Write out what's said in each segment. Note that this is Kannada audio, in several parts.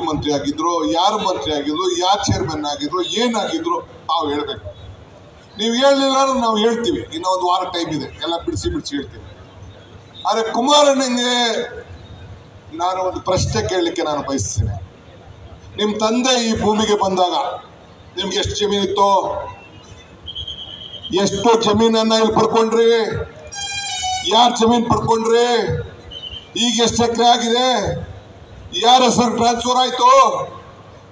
ಮಂತ್ರಿ ಆಗಿದ್ರು, ಯಾರು ಮಂತ್ರಿ ಆಗಿದ್ರು, ಯಾರು ಚೇರ್ಮನ್ ಆಗಿದ್ರು ಏನಾಗಿದ್ರು ತಾವು ಹೇಳ್ಬೇಕು. ನೀವು ಹೇಳಲಿಲ್ಲ ಅಂದ್ರೆ ನಾವು ಹೇಳ್ತೀವಿ. ಇನ್ನೂ ಒಂದು ವಾರ ಟೈಮ್ ಇದೆ. ಎಲ್ಲ ಬಿಡಿಸಿ ಬಿಡಿಸಿ ಹೇಳ್ತೀವಿ. ಆದರೆ ಕುಮಾರಣ್ಣನಿಗೆ ನಾನು ಒಂದು ಪ್ರಶ್ನೆ ಕೇಳಲಿಕ್ಕೆ ನಾನು ಬಯಸ್ತೇನೆ. ನಿಮ್ಮ ತಂದೆ ಈ ಭೂಮಿಗೆ ಬಂದಾಗ ನಿಮ್ಗೆ ಎಷ್ಟು ಜಮೀನಿತ್ತು ಎಷ್ಟು ಜಮೀನನ್ನ ಇಲ್ಲಿ ಪಡ್ಕೊಂಡ್ರಿ? ಯಾರು ಜಮೀನು ಪಡ್ಕೊಂಡ್ರಿ? ಈಗ ಎಷ್ಟು ಎಕರೆ ಆಗಿದೆ? ಯಾರ ಎಸ್ ಟ್ರಾನ್ಸ್ಫರ್ ಆಯ್ತು.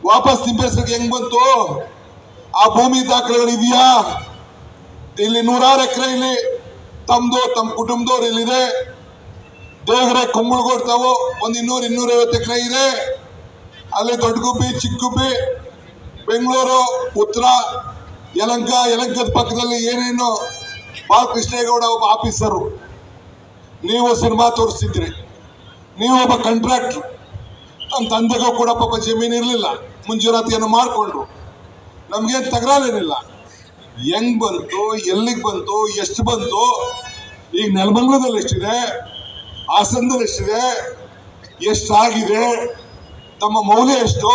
ವಾಪಸ್ ನಿಮ್ಮ ಹೆಸರಿಗೆ ಹೆಂಗ್ ಬಂತು? ಆ ಭೂಮಿ ದಾಖಲೆಗಳು ಇದೆಯಾ? ಇಲ್ಲಿ ನೂರಾರು ಎಕರೆ ಇಲ್ಲಿ. ತಮ್ಮದು ತಮ್ಮ ಕುಟುಂಬದವ್ರು ಇಲ್ಲಿದೆ. ದೇವರ ಕುಂಬಳಗೋಡ್ತಾವು ಒಂದು ಇನ್ನೂರು, ಇನ್ನೂರೈವತ್ತು ಎಕರೆ ಇದೆ. ಅಲ್ಲಿ ಚಿಕ್ಕ ಗುಬ್ಬಿ ಬೆಂಗಳೂರು ಉತ್ತರ ಯಲಂಕ, ಯಲಂಕದ ಪಕ್ಕದಲ್ಲಿ ಏನೇನು ಬಾಲಕೃಷ್ಣೇಗೌಡ ಒಬ್ಬ ಆಫೀಸರು. ನೀವು ಸಿನಿಮಾ ತೋರಿಸ್ತಿದ್ರಿ. ನೀವು ಒಬ್ಬ ಕಾಂಟ್ರಾಕ್ಟ್ರು ನಮ್ಮ ತಂದೆಗೂ ಕೂಡ ಪಾಪ ಜಮೀನು ಇರಲಿಲ್ಲ. ಮುಂಜೂರಾತಿಯನ್ನು ಮಾಡಿಕೊಂಡ್ರು. ನಮಗೇನು ತಗರಾಲೇನಿಲ್ಲ ಹೆಂಗ್ ಬಂತು, ಎಲ್ಲಿಗೆ ಬಂತು, ಎಷ್ಟು ಬಂತು, ಈಗ ನೆಲಮಂಗ್ಲದಲ್ಲಿ ಎಷ್ಟಿದೆ, ಹಾಸನದಲ್ಲಿ ಎಷ್ಟಿದೆ, ಎಷ್ಟಾಗಿದೆ, ತಮ್ಮ ಮೌಲ್ಯ ಎಷ್ಟು?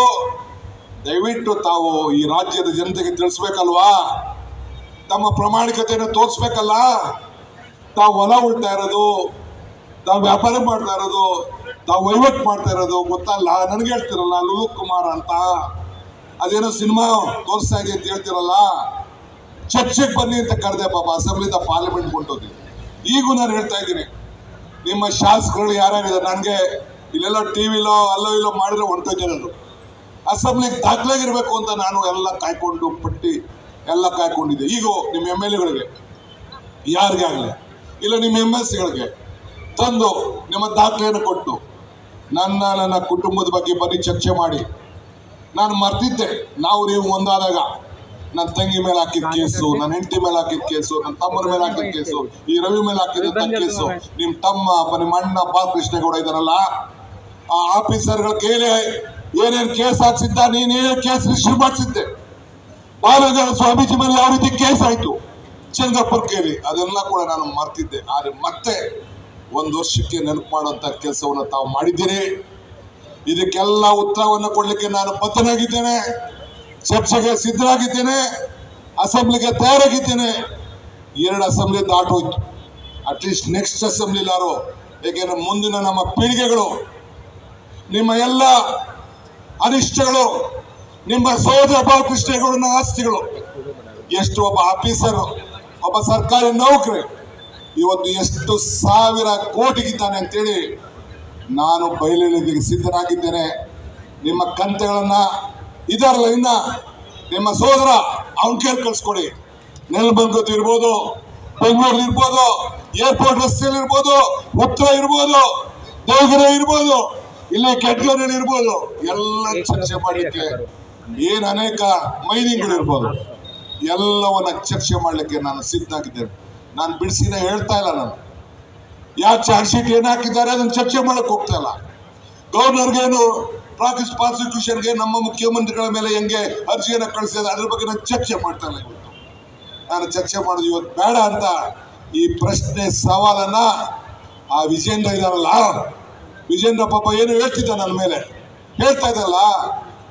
ದಯವಿಟ್ಟು ತಾವು ಈ ರಾಜ್ಯದ ಜನತೆಗೆ ತಿಳಿಸ್ಬೇಕಲ್ವಾ? ತಮ್ಮ ಪ್ರಾಮಾಣಿಕತೆಯನ್ನು ತೋರಿಸ್ಬೇಕಲ್ಲ? ತಾವು ಹೊಲ ಉಳ್ತಾ ಇರೋದು, ತಾವು ವ್ಯಾಪಾರ ಮಾಡ್ತಾ ಇರೋದು ತಾವು ವಹಿವಾಟು ಮಾಡ್ತಾ ಇರೋದು ಗೊತ್ತಲ್ಲ? ನನಗೆ ಹೇಳ್ತಿರಲ್ಲ ಲುಲು ಕುಮಾರ್ ಅಂತ. ಅದೇನೋ ಸಿನಿಮಾ ತೋರಿಸ್ತಾ ಇದೆ ಅಂತ ಹೇಳ್ತಿರಲ್ಲ? ಚರ್ಚೆಗೆ ಬನ್ನಿ ಅಂತ ಕರೆದೆ ಪಾಪ ಅಸೆಂಬ್ಲಿದ ಪಾರ್ಲಿಮೆಂಟ್ ಕೊಂಡೋಗಿ ಈಗೂ ನಾನು ಹೇಳ್ತಾ ಇದ್ದೀನಿ, ನಿಮ್ಮ ಶಾಸಕರುಗಳು ಯಾರ್ಯಾರಿದ್ದಾರೆ ನನಗೆ ಇಲ್ಲೆಲ್ಲ ಟಿ ವಿಲೋ ಅಲ್ಲೋ ಇಲ್ಲೋ ಮಾಡಿದ್ರೆ ಹೊಂಟೋಗಿರೋದು ಅಸೆಂಬ್ಲಿಗೆ ದಾಖಲಾಗಿರ್ಬೇಕು ಅಂತ ನಾನು ಎಲ್ಲ ಕಾಯ್ಕೊಂಡು ಪಟ್ಟಿ ಎಲ್ಲ ಕಾಯ್ಕೊಂಡಿದ್ದೆ. ಈಗ ನಿಮ್ಮ ಎಂ ಎಲ್ ಎಗಳಿಗೆ. ಯಾರಿಗೆ ಆಗಲಿ ಇಲ್ಲ ನಿಮ್ಮ ಎಂ ಎಲ್ ಸಿಗಳಿಗೆ. ತಂದು ನಿಮ್ಮ ದಾಖಲೆಯನ್ನು ಕೊಟ್ಟು ನನ್ನ ನನ್ನ ಕುಟುಂಬದ ಬಗ್ಗೆ ಬರೀ ಚರ್ಚೆ ಮಾಡಿ. ನಾನು ಮರ್ತಿದ್ದೆ. ನಾವು ನೀವು ಒಂದಾದಾಗ. ನನ್ನ ತಂಗಿ ಮೇಲೆ ಹಾಕಿದ ಕೇಸು ನನ್ನ ಹೆಂಡತಿ ಮೇಲೆ ಹಾಕಿದ ಕೇಸು ನನ್ನ ತಮ್ಮನ ಮೇಲೆ ಹಾಕಿದ ಕೇಸು ಈ ರವಿ ಮೇಲೆ ಹಾಕಿದ ಕೇಸು. ನಿಮ್ಮ ತಮ್ಮ ನಿಮ್ಮ ಅಣ್ಣ ಬಾಲಕೃಷ್ಣೇಗೌಡ ಇದ್ದಾರಲ್ಲ? ಆ ಆಫೀಸರ್ಗಳ ಕೈಲಿ ಏನೇನು ಕೇಸ್ ಹಾಕ್ಸಿದ್ದ? ನೀನೇನು ಕೇಸ್ ರಿಜಿಸ್ಟರ್ ಮಾಡಿಸಿದ್ದೆ? ಬಾಲಗಂಗ ಸ್ವಾಮೀಜಿ ಮೇಲೆ ಯಾವ ರೀತಿ ಕೇಸ್ ಆಯ್ತು? ಚಂದ್ರಪುರ್ ಕೇಳಿ. ಅದೆಲ್ಲ ಕೂಡ ನಾನು ಮರ್ತಿದ್ದೆ. ಆದರೆ ಮತ್ತೆ ಒಂದು ವರ್ಷಕ್ಕೆ ನೆನಪು ಮಾಡುವಂತ ಕೆಲಸವನ್ನು ತಾವು ಮಾಡಿದ್ದೀರಿ. ಇದಕ್ಕೆಲ್ಲ ಉತ್ತರವನ್ನು ಕೊಡಲಿಕ್ಕೆ ನಾನು ಬದ್ಧನಾಗಿದ್ದೇನೆ. ಚರ್ಚೆಗೆ ಸಿದ್ಧರಾಗಿದ್ದೇನೆ. ಅಸೆಂಬ್ಲಿಗೆ ತಯಾರಾಗಿದ್ದೇನೆ. ಎರಡು ಅಸೆಂಬ್ಲಿ ದಾಟೋಯ್ತು. ಅಟ್ಲೀಸ್ಟ್ ನೆಕ್ಸ್ಟ್ ಅಸೆಂಬ್ಲಿಲಾರು ಏಕೆಂದ್ರೆ ಮುಂದಿನ ನಮ್ಮ ಪೀಳಿಗೆಗಳು, ನಿಮ್ಮ ಎಲ್ಲ ಅನಿಷ್ಟಗಳು ನಿಮ್ಮ ಸೋದರ ಬಾಲಕೃಷ್ಣಗಳನ್ನ ಆಸ್ತಿಗಳು. ಎಷ್ಟು ಒಬ್ಬ ಆಫೀಸರ್ ಒಬ್ಬ ಸರ್ಕಾರಿ ನೌಕರಿ ಇವತ್ತು ಎಷ್ಟು ಸಾವಿರ ಕೋಟಿಗಿದ್ದಾನೆ ಅಂತೇಳಿ ನಾನು ಬಯಲಿಗೆ ಸಿದ್ಧನಾಗಿದ್ದೇನೆ. ನಿಮ್ಮ ಕಂತೆಗಳನ್ನು ಇನ್ನ ನಿಮ್ಮ ಸೋದರ ಅವನ ಕೇಳಿ ಕಳಿಸ್ಕೊಡಿ. ನೆಲಬಂಗತ್ ಇರ್ಬೋದು ಬೆಂಗಳೂರು ಇರ್ಬೋದು ಏರ್ಪೋರ್ಟ್ ರಸ್ತೆಯಲ್ಲಿ ಇರ್ಬೋದು, ಉತ್ತರ ಇರ್ಬೋದು, ದೇವಗಿರಿ ಇರ್ಬೋದು, ಇಲ್ಲಿ ಕೆಟ್ಗರಲ್ಲಿ ಇರ್ಬೋದು, ಎಲ್ಲ ಚರ್ಚೆ ಮಾಡಲಿಕ್ಕೆ ಏನ್ ಅನೇಕ ಮೈನಿಂಗ್ಗಳು ಇರ್ಬೋದು ಎಲ್ಲವನ್ನ ಚರ್ಚೆ ಮಾಡಲಿಕ್ಕೆ ನಾನು ಸಿದ್ಧನಾಗಿದ್ದೇನೆ. ನಾನು ಬಿಡಿಸಿನ ಹೇಳ್ತಾ ಇಲ್ಲ ನಾನು. ಯಾವ ಚಾರ್ಜ್ ಶೀಟ್ ಏನ್ ಹಾಕಿದ್ದಾರೆ ಅದನ್ನು ಚರ್ಚೆ ಮಾಡಕ್ ಹೋಗ್ತಾ ಇಲ್ಲ. ಗವರ್ನರ್ಗೇನು ಪ್ರಾಸಿಸ್ ಪ್ರಾಸಿಕ್ಯೂಷನ್ಗೆ ನಮ್ಮ ಮುಖ್ಯಮಂತ್ರಿಗಳ ಮೇಲೆ ಹೆಂಗೆ ಅರ್ಜಿಯನ್ನು ಕಳಿಸಿದ ಅದ್ರ ಬಗ್ಗೆ ನಾನು ಚರ್ಚೆ ಮಾಡ್ತಾ ಇಲ್ಲ ನಾನು ಚರ್ಚೆ ಮಾಡೋದು ಇವತ್ತು ಬೇಡ ಅಂತ ಈ ಪ್ರಶ್ನೆ ಸವಾಲನ್ನ ಆ ವಿಜೇಂದ್ರ ಇದಾರಲ್ಲ ವಿಜೇಂದ್ರ ಪಾಪ ಏನು ಹೇಳ್ತಿದ್ದ ನನ್ನ ಮೇಲೆ? ಹೇಳ್ತಾ ಇದ್ದಲ್ಲ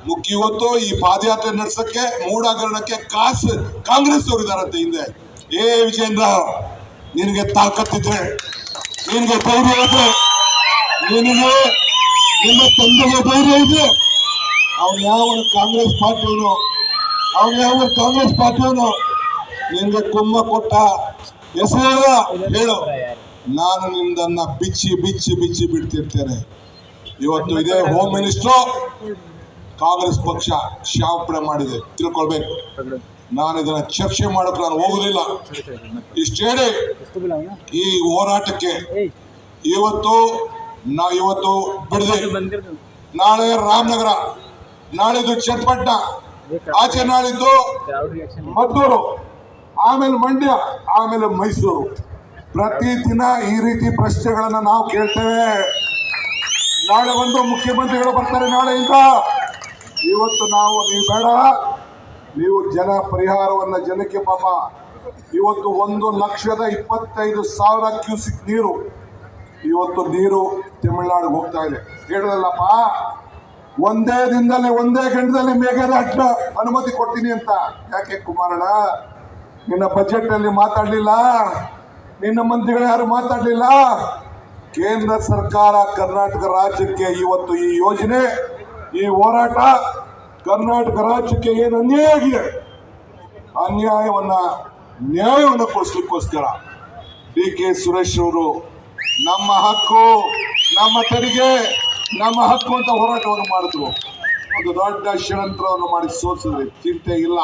ಮುಖ್ಯ ಇವತ್ತು ಈ ಪಾದಯಾತ್ರೆ ನಡೆಸೋಕ್ಕೆ, ಮೂಡಾಗರಣಕ್ಕೆ ಕಾಸು ಕಾಂಗ್ರೆಸ್ ಅವರು ಇದಾರಂತೆ ಹಿಂದೆ. ಏ ವಿಜೇಂದ್ರ, ನಿನಗೆ ತಾಕತ್ತಿದ್ರೆ ನಿನಗೆ ಧೈರ್ಯ ಇದೆ ನಿನಗೆ ನಿಮ್ಮ ತಂದೆಗೆ ಧೈರ್ಯ ಇದೆ ಅವ್ನು ಯಾವ ಕಾಂಗ್ರೆಸ್ ಪಾರ್ಟಿಯವನು, ಅವ್ನು ಯಾವ ಕಾಂಗ್ರೆಸ್ ಪಾರ್ಟಿಯವನು, ನಿನಗೆ ಕುಮ್ಮ ಕೊಟ್ಟ ಹೆಸರು ಹೇಳು, ನಾನು ನಿಮ್ದನ್ನ ಬಿಚ್ಚಿ ಬಿಚ್ಚಿ ಬಿಚ್ಚಿ ಬಿಡ್ತಿರ್ತೇನೆ. ಇವತ್ತು ಇದೇ ಹೋಮ್ ಮಿನಿಸ್ಟ್ರು ಕಾಂಗ್ರೆಸ್ ಪಕ್ಷ ಶಾಪನೆ ಮಾಡಿದೆ. ತಿಳ್ಕೊಳ್ಬೇಕು. ನಾನು ಇದನ್ನ ಚರ್ಚೆ ಮಾಡಕ್ಕೆ ನಾನು ಹೋಗುದಿಲ್ಲ. ಇಷ್ಟೇಳಿ ಈ ಹೋರಾಟಕ್ಕೆ ಇವತ್ತು ನಾ ಇವತ್ತು ಬಿಡದೆ. ನಾಳೆ ರಾಮನಗರ, ನಾಳಿದ್ದು ಚನ್ನಪಟ್ಟಣ, ಆಚೆ ನಾಳಿದ್ದು ಮದ್ದೂರು, ಆಮೇಲೆ ಮಂಡ್ಯ, ಆಮೇಲೆ ಮೈಸೂರು. ಪ್ರತಿ ದಿನ ಈ ರೀತಿ ಪ್ರಶ್ನೆಗಳನ್ನ ನಾವು ಕೇಳ್ತೇವೆ. ನಾಳೆ ಒಂದು ಮುಖ್ಯಮಂತ್ರಿಗಳು ಬರ್ತಾರೆ ನಾಳೆಯಿಂದ. ಇವತ್ತು ನಾವು, ನೀವು ಬೇಡ. ನೀವು ಜನ ಪರಿಹಾರವನ್ನ ಜನಕ್ಕೆ ಪಾಪ. ಇವತ್ತು ಒಂದು ಲಕ್ಷದ ಇಪ್ಪತ್ತೈದು ಸಾವಿರ ಕ್ಯೂಸಿಕ್ ನೀರು. ಇವತ್ತು ನೀರು ತಮಿಳುನಾಡಿಗೆ ಹೋಗ್ತಾ ಇದೆ. ಹೇಳಲ್ಲಪ್ಪ ಒಂದೇ ದಿನದಲ್ಲಿ, ಒಂದೇ ಗಂಟೆದಲ್ಲಿ ಮೇಘದಾಟ ಅನುಮತಿ ಕೊಡ್ತೀನಿ ಅಂತ. ಯಾಕೆ ಕುಮಾರಣ್ಣ? ನಿನ್ನ ಬಜೆಟ್ನಲ್ಲಿ ಮಾತಾಡಲಿಲ್ಲ ಮಾತಾಡ್ಲಿಲ್ಲ? ನಿನ್ನ ಮಂತ್ರಿಗಳು ಯಾರು ಮಾತಾಡ್ಲಿಲ್ಲ? ಕೇಂದ್ರ ಸರ್ಕಾರ ಕರ್ನಾಟಕ ರಾಜ್ಯಕ್ಕೆ ಇವತ್ತು ಈ ಯೋಜನೆ, ಈ ಹೋರಾಟ ಕರ್ನಾಟಕ ರಾಜ್ಯಕ್ಕೆ ಏನು ಅನ್ಯಾಯ ಆಗಿದೆ? ಅನ್ಯಾಯವನ್ನ ನ್ಯಾಯವನ್ನು ಕೊಡಿಸ್ಲಿಕ್ಕೋಸ್ಕರ ಡಿ ಕೆ ಸುರೇಶ್ ಅವರು ನಮ್ಮ ಹಕ್ಕು, ನಮ್ಮ ತೆರಿಗೆ, ನಮ್ಮ ಹಕ್ಕು ಅಂತ ಹೋರಾಟವನ್ನು ಮಾಡಿದ್ರು. ಒಂದು ದೊಡ್ಡ ಷಡ್ಯಂತ್ರವನ್ನು ಮಾಡಿ ಸೋಸಿದ್ರೆ ಚಿಂತೆ ಇಲ್ಲ.